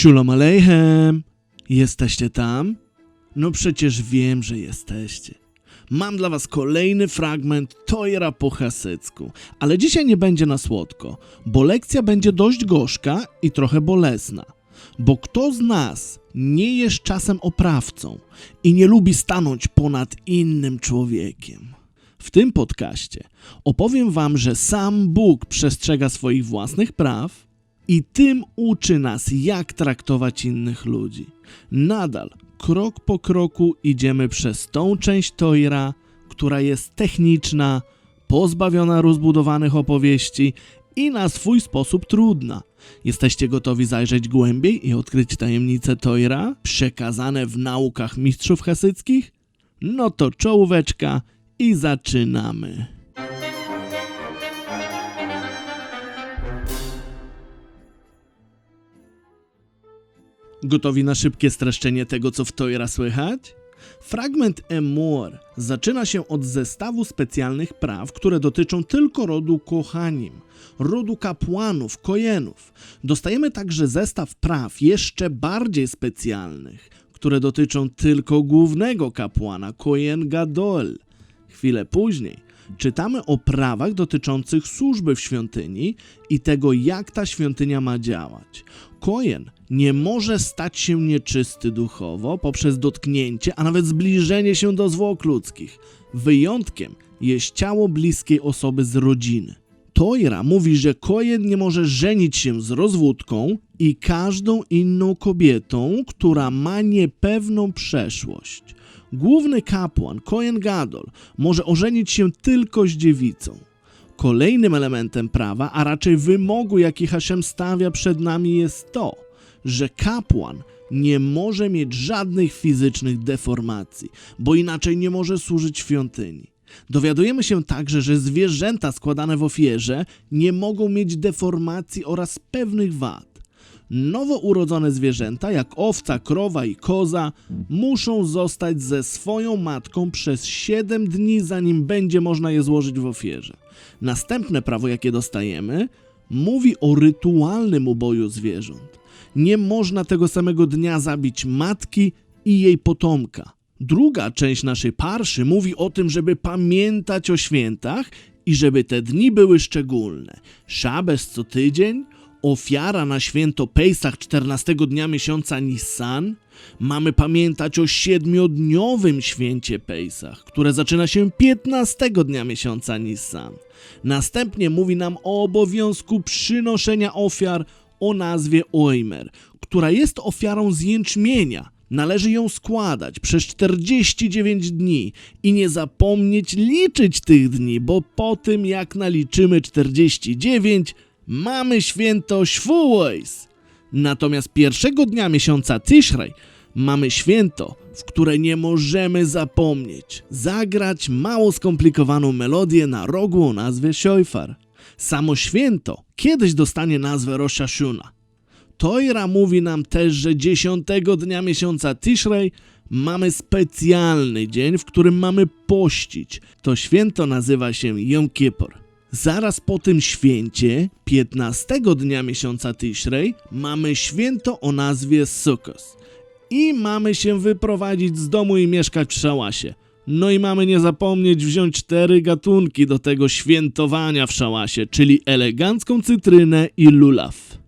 Shalom Aleichem! Jesteście tam? No przecież wiem, że jesteście. Mam dla was kolejny fragment Tojra po hasycku, ale dzisiaj nie będzie na słodko, bo lekcja będzie dość gorzka i trochę bolesna. Bo kto z nas nie jest czasem oprawcą i nie lubi stanąć ponad innym człowiekiem? W tym podcaście opowiem wam, że sam Bóg przestrzega swoich własnych praw i tym uczy nas, jak traktować innych ludzi. Nadal, krok po kroku idziemy przez tą część Tojra, która jest techniczna, pozbawiona rozbudowanych opowieści i na swój sposób trudna. Jesteście gotowi zajrzeć głębiej i odkryć tajemnice Tojra, przekazane w naukach mistrzów hasyckich? No to czołóweczka i zaczynamy. Gotowi na szybkie streszczenie tego, co w Tojra słychać? Fragment Emor zaczyna się od zestawu specjalnych praw, które dotyczą tylko rodu Kohanim, rodu kapłanów, kojenów. Dostajemy także zestaw praw jeszcze bardziej specjalnych, które dotyczą tylko głównego kapłana, Kojen Gadol. Chwilę później czytamy o prawach dotyczących służby w świątyni i tego, jak ta świątynia ma działać. Kojen nie może stać się nieczysty duchowo poprzez dotknięcie, a nawet zbliżenie się do zwłok ludzkich. Wyjątkiem jest ciało bliskiej osoby z rodziny. Tojra mówi, że Kojen nie może żenić się z rozwódką i każdą inną kobietą, która ma niepewną przeszłość. Główny kapłan, Kojen Gadol, może ożenić się tylko z dziewicą. Kolejnym elementem prawa, a raczej wymogu, jaki Hashem stawia przed nami, jest to, że kapłan nie może mieć żadnych fizycznych deformacji, bo inaczej nie może służyć świątyni. Dowiadujemy się także, że zwierzęta składane w ofierze nie mogą mieć deformacji oraz pewnych wad. Nowo urodzone zwierzęta, jak owca, krowa i koza, muszą zostać ze swoją matką przez 7 dni, zanim będzie można je złożyć w ofierze. Następne prawo, jakie dostajemy, mówi o rytualnym uboju zwierząt. Nie można tego samego dnia zabić matki i jej potomka. Druga część naszej parszy mówi o tym, żeby pamiętać o świętach i żeby te dni były szczególne. Szabes co tydzień, ofiara na święto Pejsach 14 dnia miesiąca Nissan. Mamy pamiętać o siedmiodniowym święcie Pejsach, które zaczyna się 15 dnia miesiąca Nissan. Następnie mówi nam o obowiązku przynoszenia ofiar o nazwie Oimer, która jest ofiarą z jęczmienia. Należy ją składać przez 49 dni i nie zapomnieć liczyć tych dni, bo po tym jak naliczymy 49, mamy święto Shavuos. Natomiast pierwszego dnia miesiąca Tishrei mamy święto, w które nie możemy zapomnieć zagrać mało skomplikowaną melodię na rogu o nazwie Shofar. Samo święto kiedyś dostanie nazwę Rosh Hashuna. Tojra mówi nam też, że dziesiątego dnia miesiąca Tishrei mamy specjalny dzień, w którym mamy pościć. To święto nazywa się Yom Kippur. Zaraz po tym święcie, 15 dnia miesiąca Tishrei, mamy święto o nazwie Sukkot. I mamy się wyprowadzić z domu i mieszkać w szałasie. No i mamy nie zapomnieć wziąć cztery gatunki do tego świętowania w szałasie, czyli elegancką cytrynę i lulaw.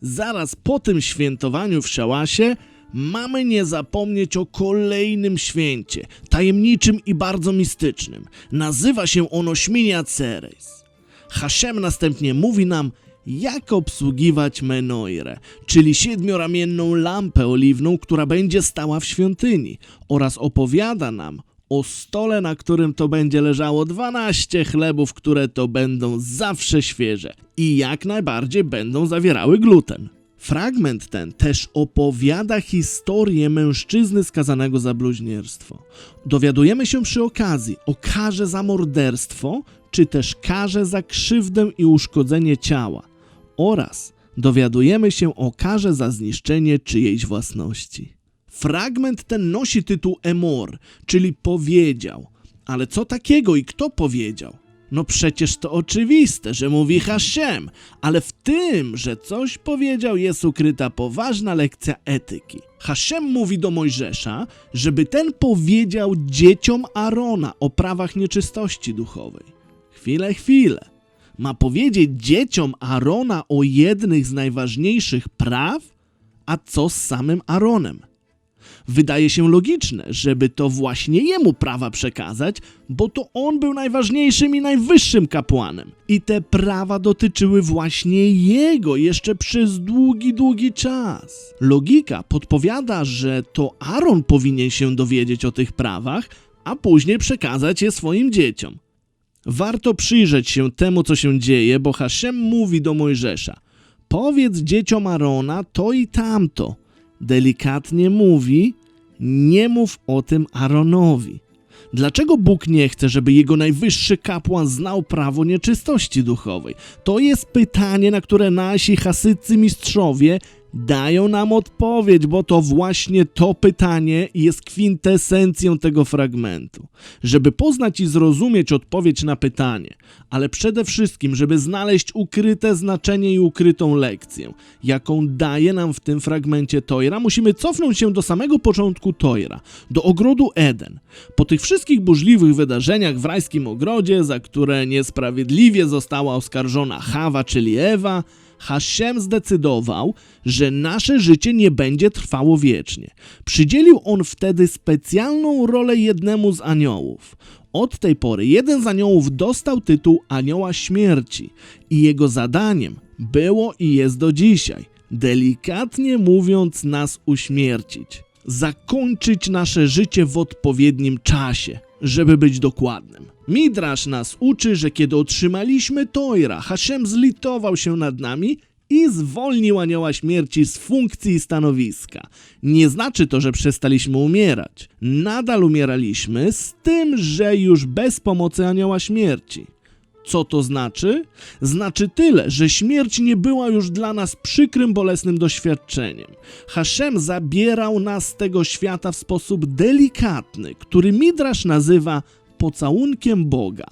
Zaraz po tym świętowaniu w szałasie mamy nie zapomnieć o kolejnym święcie, tajemniczym i bardzo mistycznym. Nazywa się ono Śminia Ceres. Hashem następnie mówi nam, jak obsługiwać Menoire, czyli siedmioramienną lampę oliwną, która będzie stała w świątyni oraz opowiada nam o stole, na którym to będzie leżało 12 chlebów, które to będą zawsze świeże i jak najbardziej będą zawierały gluten. Fragment ten też opowiada historię mężczyzny skazanego za bluźnierstwo. Dowiadujemy się przy okazji o karze za morderstwo, czy też karze za krzywdę i uszkodzenie ciała oraz dowiadujemy się o karze za zniszczenie czyjejś własności. Fragment ten nosi tytuł Emor, czyli powiedział. Ale co takiego i kto powiedział? No przecież to oczywiste, że mówi Hashem, ale w tym, że coś powiedział, jest ukryta poważna lekcja etyki. Hashem mówi do Mojżesza, żeby ten powiedział dzieciom Arona o prawach nieczystości duchowej. Chwilę, chwilę. Ma powiedzieć dzieciom Arona o jednych z najważniejszych praw? A co z samym Aronem? Wydaje się logiczne, żeby to właśnie jemu prawa przekazać, bo to on był najważniejszym i najwyższym kapłanem. I te prawa dotyczyły właśnie jego jeszcze przez długi, długi czas. Logika podpowiada, że to Aaron powinien się dowiedzieć o tych prawach, a później przekazać je swoim dzieciom. Warto przyjrzeć się temu, co się dzieje, bo Hashem mówi do Mojżesza: Powiedz dzieciom Arona to i tamto. Delikatnie mówi: Nie mów o tym Aaronowi. Dlaczego Bóg nie chce, żeby jego najwyższy kapłan znał prawo nieczystości duchowej? To jest pytanie, na które nasi hasyccy mistrzowie dają nam odpowiedź, bo to właśnie to pytanie jest kwintesencją tego fragmentu. Żeby poznać i zrozumieć odpowiedź na pytanie, ale przede wszystkim, żeby znaleźć ukryte znaczenie i ukrytą lekcję, jaką daje nam w tym fragmencie Tojra, musimy cofnąć się do samego początku Tojra, do ogrodu Eden. Po tych wszystkich burzliwych wydarzeniach w rajskim ogrodzie, za które niesprawiedliwie została oskarżona Hawa, czyli Ewa, Hashem zdecydował, że nasze życie nie będzie trwało wiecznie. Przydzielił on wtedy specjalną rolę jednemu z aniołów. Od tej pory jeden z aniołów dostał tytuł Anioła Śmierci i jego zadaniem było i jest do dzisiaj, delikatnie mówiąc, nas uśmiercić. Zakończyć nasze życie w odpowiednim czasie, żeby być dokładnym. Midrasz nas uczy, że kiedy otrzymaliśmy Tojra, Hashem zlitował się nad nami i zwolnił anioła śmierci z funkcji i stanowiska. Nie znaczy to, że przestaliśmy umierać. Nadal umieraliśmy, z tym, że już bez pomocy anioła śmierci. Co to znaczy? Znaczy tyle, że śmierć nie była już dla nas przykrym, bolesnym doświadczeniem. Hashem zabierał nas z tego świata w sposób delikatny, który Midrasz nazywa pocałunkiem Boga.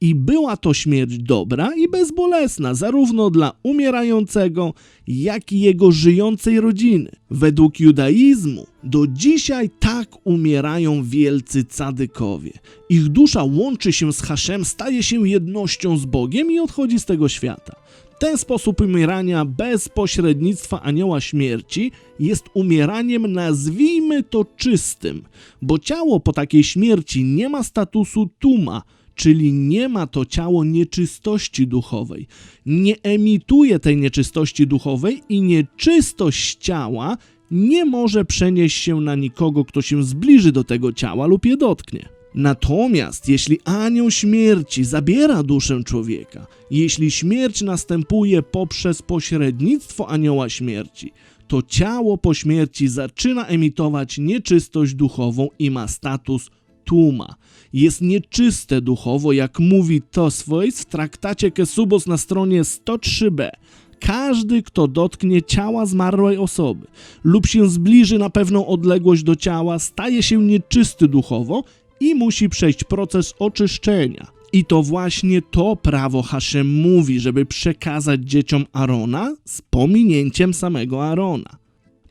I była to śmierć dobra i bezbolesna, zarówno dla umierającego, jak i jego żyjącej rodziny. Według judaizmu do dzisiaj tak umierają wielcy cadykowie. Ich dusza łączy się z Haszem, staje się jednością z Bogiem i odchodzi z tego świata. Ten sposób umierania bez pośrednictwa anioła śmierci jest umieraniem, nazwijmy to czystym, bo ciało po takiej śmierci nie ma statusu tuma, czyli nie ma to ciało nieczystości duchowej. Nie emituje tej nieczystości duchowej i nieczystość ciała nie może przenieść się na nikogo, kto się zbliży do tego ciała lub je dotknie. Natomiast jeśli anioł śmierci zabiera duszę człowieka, jeśli śmierć następuje poprzez pośrednictwo anioła śmierci, to ciało po śmierci zaczyna emitować nieczystość duchową i ma status tuma. Jest nieczyste duchowo, jak mówi Tosvois w traktacie Kesubos na stronie 103b. Każdy, kto dotknie ciała zmarłej osoby lub się zbliży na pewną odległość do ciała, staje się nieczysty duchowo i musi przejść proces oczyszczenia. I to właśnie to prawo Hashem mówi, żeby przekazać dzieciom Arona z pominięciem samego Arona.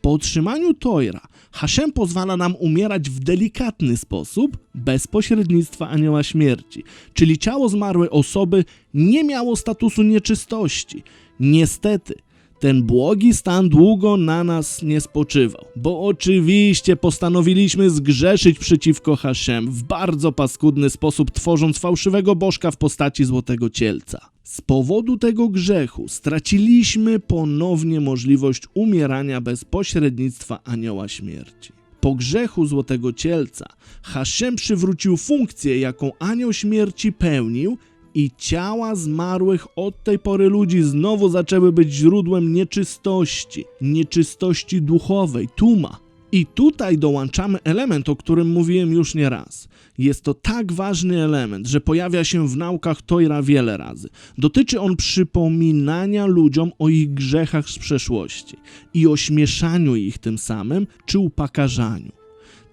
Po otrzymaniu Tojra, Hashem pozwala nam umierać w delikatny sposób, bez pośrednictwa anioła śmierci, czyli ciało zmarłej osoby nie miało statusu nieczystości. Niestety, ten błogi stan długo na nas nie spoczywał, bo oczywiście postanowiliśmy zgrzeszyć przeciwko Hashem w bardzo paskudny sposób, tworząc fałszywego bożka w postaci złotego cielca. Z powodu tego grzechu straciliśmy ponownie możliwość umierania bez pośrednictwa anioła śmierci. Po grzechu Złotego Cielca Hashem przywrócił funkcję, jaką anioł śmierci pełnił i ciała zmarłych od tej pory ludzi znowu zaczęły być źródłem nieczystości, nieczystości duchowej, tuma. I tutaj dołączamy element, o którym mówiłem już nie raz. Jest to tak ważny element, że pojawia się w naukach Tojra wiele razy. Dotyczy on przypominania ludziom o ich grzechach z przeszłości i ośmieszaniu ich tym samym czy upakarzaniu.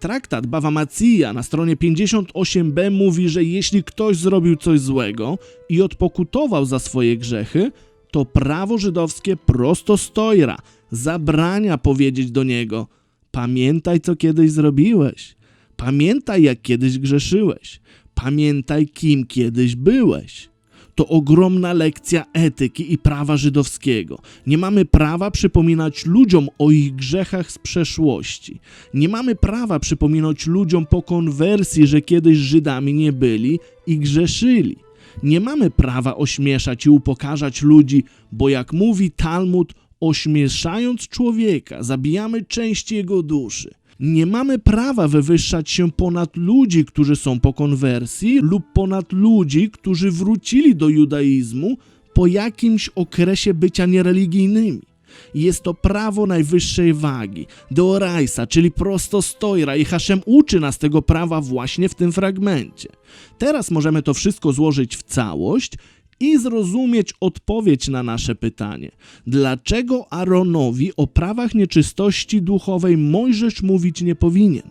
Traktat Bava Macija na stronie 58b mówi, że jeśli ktoś zrobił coś złego i odpokutował za swoje grzechy, to prawo żydowskie prosto stojra zabrania powiedzieć do niego: Pamiętaj, co kiedyś zrobiłeś. Pamiętaj, jak kiedyś grzeszyłeś. Pamiętaj, kim kiedyś byłeś. To ogromna lekcja etyki i prawa żydowskiego. Nie mamy prawa przypominać ludziom o ich grzechach z przeszłości. Nie mamy prawa przypominać ludziom po konwersji, że kiedyś Żydami nie byli i grzeszyli. Nie mamy prawa ośmieszać i upokarzać ludzi, bo jak mówi Talmud, ośmieszając człowieka, zabijamy część jego duszy. Nie mamy prawa wywyższać się ponad ludzi, którzy są po konwersji, lub ponad ludzi, którzy wrócili do judaizmu po jakimś okresie bycia niereligijnymi. Jest to prawo najwyższej wagi, deoraisa, czyli prostostojra i Hashem uczy nas tego prawa właśnie w tym fragmencie. Teraz możemy to wszystko złożyć w całość i zrozumieć odpowiedź na nasze pytanie. Dlaczego Aaronowi o prawach nieczystości duchowej Mojżesz mówić nie powinien?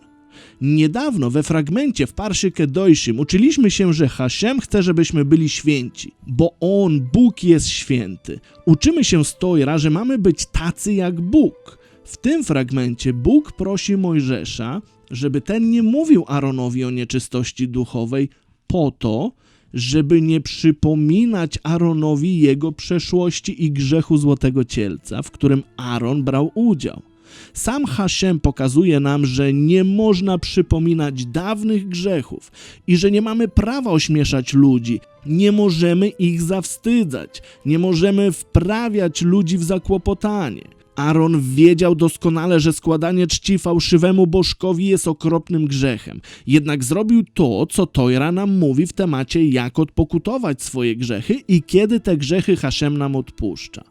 Niedawno we fragmencie w Parszy Kedojszym uczyliśmy się, że Hashem chce, żebyśmy byli święci, bo On, Bóg jest święty. Uczymy się z Tojra, że mamy być tacy jak Bóg. W tym fragmencie Bóg prosi Mojżesza, żeby ten nie mówił Aaronowi o nieczystości duchowej po to, żeby nie przypominać Aaronowi jego przeszłości i grzechu złotego cielca, w którym Aaron brał udział. Sam Hashem pokazuje nam, że nie można przypominać dawnych grzechów i że nie mamy prawa ośmieszać ludzi, nie możemy ich zawstydzać, nie możemy wprawiać ludzi w zakłopotanie. Aaron wiedział doskonale, że składanie czci fałszywemu bożkowi jest okropnym grzechem. Jednak zrobił to, co Tojra nam mówi w temacie, jak odpokutować swoje grzechy i kiedy te grzechy Hashem nam odpuszcza.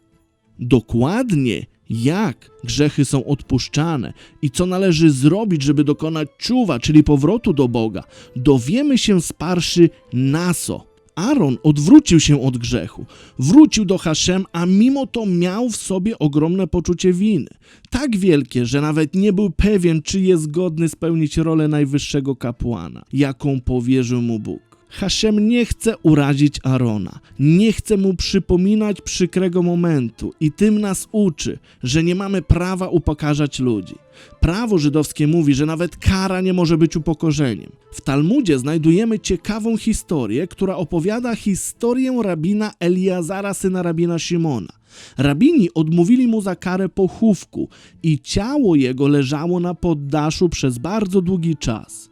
Dokładnie jak grzechy są odpuszczane i co należy zrobić, żeby dokonać czuwa, czyli powrotu do Boga, dowiemy się z parszy Naso. Aaron odwrócił się od grzechu, wrócił do Haszem, a mimo to miał w sobie ogromne poczucie winy. Tak wielkie, że nawet nie był pewien, czy jest godny spełnić rolę najwyższego kapłana, jaką powierzył mu Bóg. Haszem nie chce urazić Arona, nie chce mu przypominać przykrego momentu i tym nas uczy, że nie mamy prawa upokarzać ludzi. Prawo żydowskie mówi, że nawet kara nie może być upokorzeniem. W Talmudzie znajdujemy ciekawą historię, która opowiada historię rabina Eliazara, syna rabina Szymona. Rabini odmówili mu za karę pochówku i ciało jego leżało na poddaszu przez bardzo długi czas.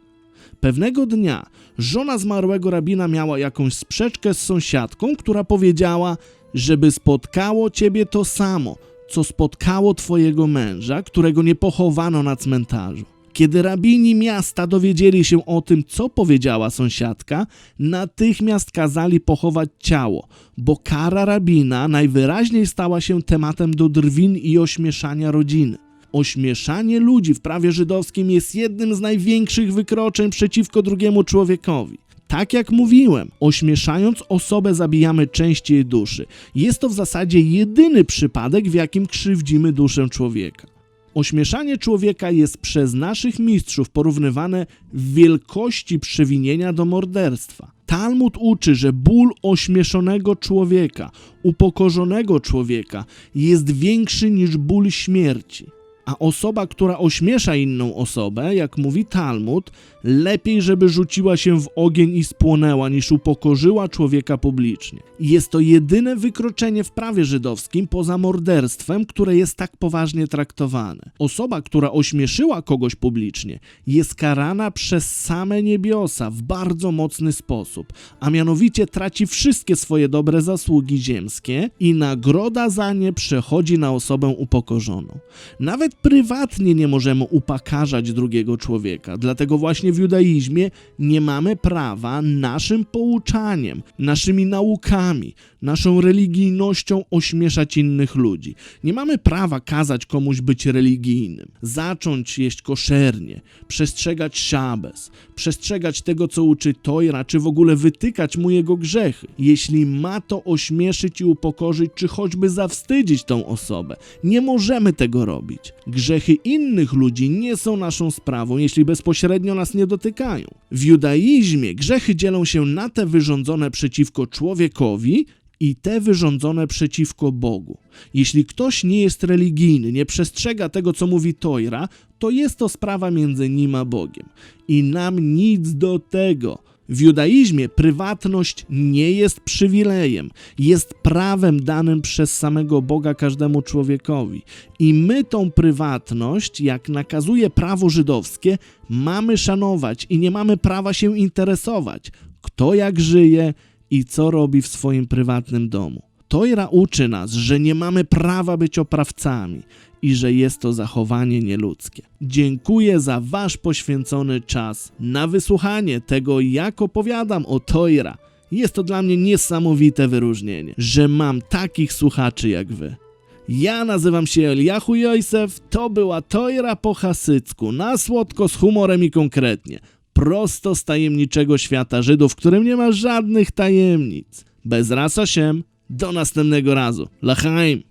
Pewnego dnia żona zmarłego rabina miała jakąś sprzeczkę z sąsiadką, która powiedziała, żeby spotkało ciebie to samo, co spotkało twojego męża, którego nie pochowano na cmentarzu. Kiedy rabini miasta dowiedzieli się o tym, co powiedziała sąsiadka, natychmiast kazali pochować ciało, bo kara rabina najwyraźniej stała się tematem do drwin i ośmieszania rodziny. Ośmieszanie ludzi w prawie żydowskim jest jednym z największych wykroczeń przeciwko drugiemu człowiekowi. Tak jak mówiłem, ośmieszając osobę zabijamy część jej duszy. Jest to w zasadzie jedyny przypadek, w jakim krzywdzimy duszę człowieka. Ośmieszanie człowieka jest przez naszych mistrzów porównywane w wielkości przewinienia do morderstwa. Talmud uczy, że ból ośmieszonego człowieka, upokorzonego człowieka jest większy niż ból śmierci. A osoba, która ośmiesza inną osobę, jak mówi Talmud, lepiej, żeby rzuciła się w ogień i spłonęła, niż upokorzyła człowieka publicznie. Jest to jedyne wykroczenie w prawie żydowskim poza morderstwem, które jest tak poważnie traktowane. Osoba, która ośmieszyła kogoś publicznie, jest karana przez same niebiosa w bardzo mocny sposób, a mianowicie traci wszystkie swoje dobre zasługi ziemskie i nagroda za nie przechodzi na osobę upokorzoną. Nawet prywatnie nie możemy upakarzać drugiego człowieka, dlatego właśnie w judaizmie nie mamy prawa naszym pouczaniem, naszymi naukami, naszą religijnością ośmieszać innych ludzi. Nie mamy prawa kazać komuś być religijnym, zacząć jeść koszernie, przestrzegać szabes, przestrzegać tego, co uczy Tojra, czy w ogóle wytykać mu jego grzechy. Jeśli ma to ośmieszyć i upokorzyć, czy choćby zawstydzić tą osobę, nie możemy tego robić. Grzechy innych ludzi nie są naszą sprawą, jeśli bezpośrednio nas nie dotykają. W judaizmie grzechy dzielą się na te wyrządzone przeciwko człowiekowi i te wyrządzone przeciwko Bogu. Jeśli ktoś nie jest religijny, nie przestrzega tego, co mówi Tojra, to jest to sprawa między nim a Bogiem. I nam nic do tego. W judaizmie prywatność nie jest przywilejem, jest prawem danym przez samego Boga każdemu człowiekowi. I my tą prywatność, jak nakazuje prawo żydowskie, mamy szanować i nie mamy prawa się interesować, kto jak żyje i co robi w swoim prywatnym domu. Tojra uczy nas, że nie mamy prawa być oprawcami i że jest to zachowanie nieludzkie. Dziękuję za Wasz poświęcony czas na wysłuchanie tego, jak opowiadam o Tojra. Jest to dla mnie niesamowite wyróżnienie, że mam takich słuchaczy jak Wy. Ja nazywam się Eliahu Jojsef, to była Tojra po hasycku, na słodko, z humorem i konkretnie. Prosto z tajemniczego świata Żydów, w którym nie ma żadnych tajemnic. Bez rasa się, do następnego razu. Lachaim!